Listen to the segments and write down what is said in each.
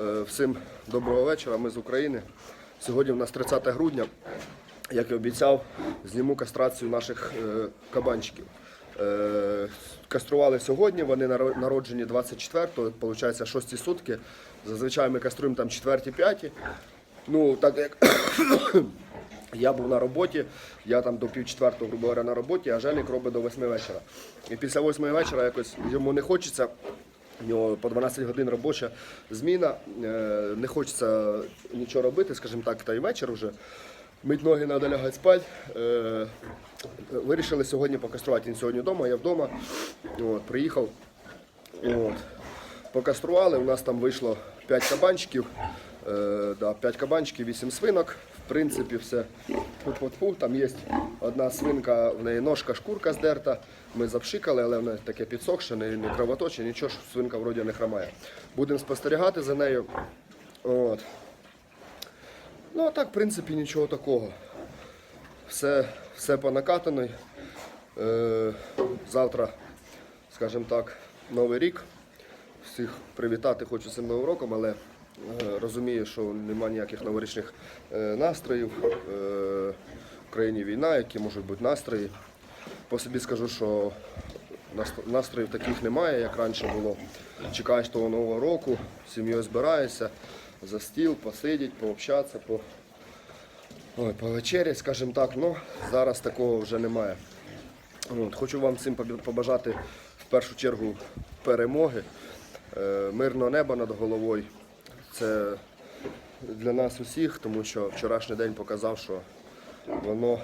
Е, Всім доброго вечора, ми з України. Сьогодні у нас 30 грудня. Як і обіцяв, зніму кастрацію наших е, кабанчиків. Е, Кастрували сьогодні, вони народжені 24-го, виходить 6 сутки. Зазвичай ми каструємо там 4-5. Ну, так як я був на роботі, я там до пів четвертого, грубо говоря, на роботі, а Женик робить до 8 вечора. І після 8 вечора якось йому не хочеться. У нього по 12 годин робоча зміна, е, не хочеться нічого робити, скажімо так, та й вечір вже. Мить ноги треба лягати спати. Е, Вирішили сьогодні покаструвати. Він сьогодні вдома, я вдома. От, приїхав. От. Покастрували, у нас там вийшло 5 кабанчиків, е, да, 5 кабанчиків, 8 свинок. Принципі, все фу Там є одна свинка, в неї ножка, шкурка здерта. Ми запшикали, але вона таке підсохше, не, не кровоточе, нічого, ж свинка вроді не хромає. Будемо спостерігати за нею. От. Ну, а так, в принципі, нічого такого. Все, все по накатаної. Е, завтра, скажімо так, новий рік. Всіх привітати хочу цим новим роком, але е, розумію, що немає ніяких новорічних е, настроїв. Е, в країні війна, які можуть бути настрої. По собі скажу, що настроїв таких немає, як раніше було. Чекаєш того нового року, сім'єю збираєшся за стіл, посидіти, пообщатися, по, ой, повечеряти, скажімо так. Ну, зараз такого вже немає. От, хочу вам всім побажати в першу чергу перемоги, мирного неба над головою. Це для нас усіх, тому що вчорашній день показав, що воно,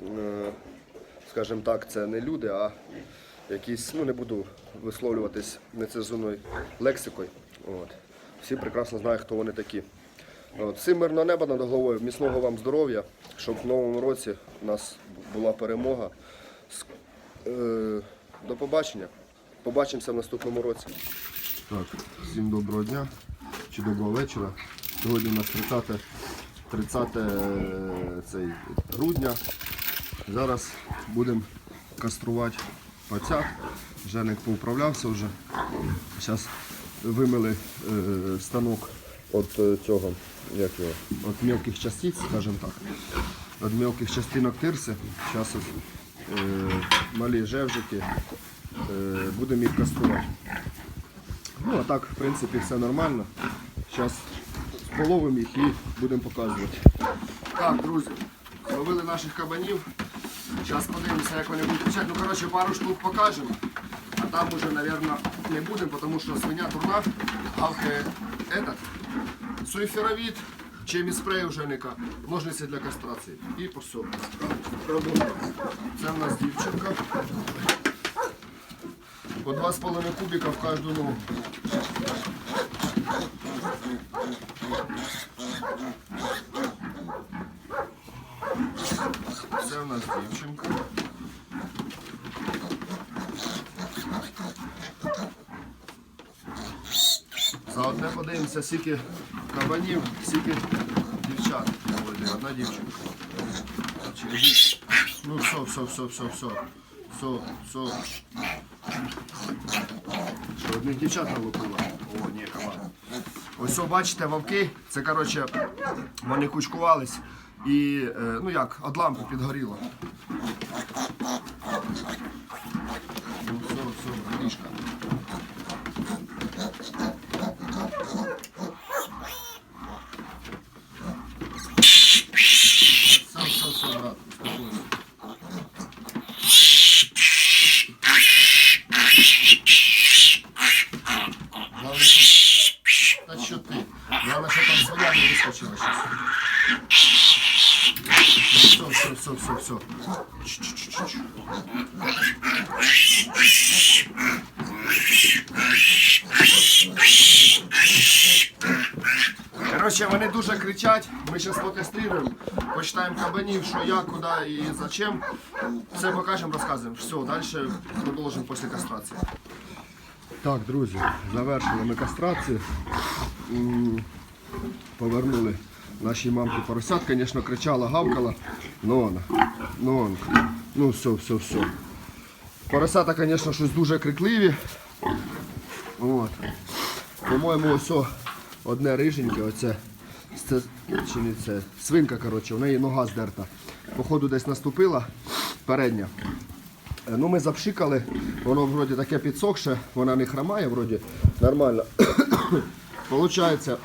е, скажімо так, це не люди, а якісь, ну не буду висловлюватись нецензурною лексикою. От. Всі прекрасно знають, хто вони такі. Всім мирного неба над головою, міцного вам здоров'я, щоб в новому році у нас була перемога. Е, До побачення. Побачимося в наступному році. Так, всім доброго дня чи доброго вечора. Сьогодні у нас 30, 30 е, цей, грудня. Зараз будемо каструвати пацят. Женик поуправлявся вже. Зараз вимили е, станок від цього, як його, від мелких частиць, скажімо так. Від мелких частинок тирси. Зараз е, малі жевжики. Е, будемо їх каструвати. Ну, а так, в принципі, все нормально. Зараз споловимо їх і будемо показувати. Так, друзі, зловили наших кабанів. Зараз подивимося, як вони будуть кричати. Ну, коротше, пару штук покажемо. А там уже, мабуть, не будемо, тому що свиня турна, гавкає этот, суйферовід, чимі спрей у женика, ножниці для кастрації. І по. Це в нас дівчинка. По 2,5 кубика в каждую ногу. Це у нас дівчинка. Заодне подивимося, скільки кабанів, скільки дівчат. Одна дівчинка. Ну все, все, все, все, все. Все, все. Що одних дівчат налупила. О, ні, кабан. Ось о, бачите, вовки, це коротше, вони кучкувались і, е, ну як, од лампи підгоріло. Ну, все, все, горішка. Все, все, все, брат, успокойся. Главное, что... Да что ты? Главное, что там свинья не выскочила сейчас. Ну, все, все. Коротше, вони дуже кричать, ми зараз покастрируємо, почитаємо кабанів, що як, куди і зачем. Все покажемо, розказуємо. Все, далі продовжимо після кастрації. Так, друзі, завершили ми кастрацію. Повернули нашій мамці поросят, звісно, кричала, гавкала. Вона, ну вона. Ну все, все, все. Поросята, звісно, щось дуже крикливі. От. По-моєму, ось одне риженьке, оце це, чи не це, свинка, коротше, в неї нога здерта. Походу десь наступила передня. Е, Ну, ми запшикали, воно вроді таке підсохше, вона не хромає, вроді нормально. Получається,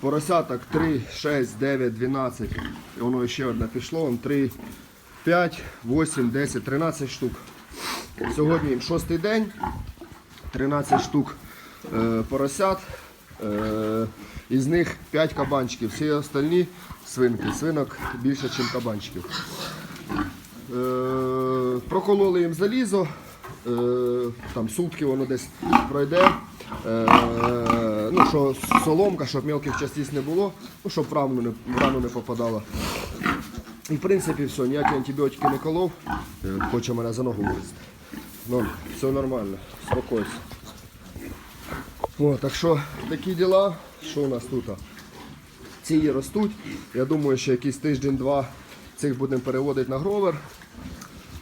поросяток 3, 6, 9, 12, і воно ще одне пішло, он 3, 5, 8, 10, 13 штук. Сьогодні шостий день, 13 штук е, поросят, е, із них 5 кабанчиків, всі остальні свинки, свинок більше, ніж кабанчиків. Е, прокололи їм залізо, е, там сутки воно десь пройде. Е, ну, що соломка, щоб мелких частиць не було, ну, щоб в рану не, в рану не попадало. І в принципі все, ніякі антибіотики не колов. Е, Хоче мене за ногу вирізати. Ну, все нормально, спокойся. О, так що такі діла, що у нас тут? Ці ростуть. Я думаю, що якийсь тиждень-два цих будемо переводити на гровер.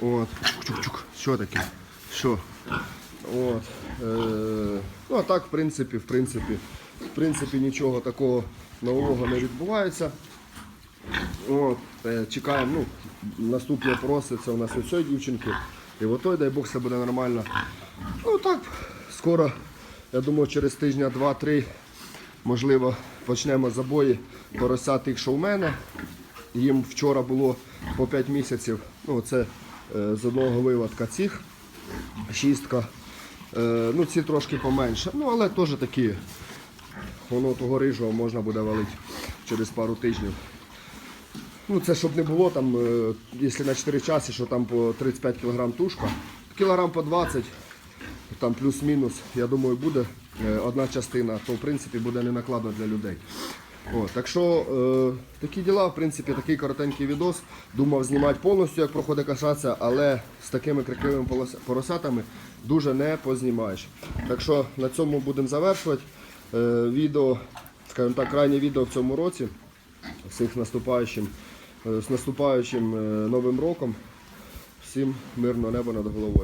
От. Чук-чук. Що таке? Що? От. Е, ну а так, в принципі, в принципі, в принципі, нічого такого нового не відбувається. От, е, чекаємо, ну, наступне проси, це у нас у цієї дівчинки. І в отой, дай Бог, все буде нормально. Ну так, скоро, я думаю, через тижня два-три, можливо, почнемо забої порося тих, що у мене. Їм вчора було по 5 місяців. Ну, це е, з одного виводка цих, шістка. Е, ну, ці трошки поменше. Ну, але теж такі. Воно того рижого можна буде валити через пару тижнів. Ну, це щоб не було там, е, якщо на 4 часи, що там по 35 кг тушка, кілограм по 20, там плюс-мінус, я думаю, буде е, одна частина, то в принципі буде не накладно для людей. О, так що е, такі діла, в принципі, такий коротенький відос. Думав знімати повністю, як проходить касація, але з такими крикливими поросятами дуже не познімаєш. Так що на цьому будемо завершувати. Е, відео, скажімо так, крайнє відео в цьому році. Всіх наступаючим, е, з наступаючим е, Новим роком. Всім мирного неба над головою.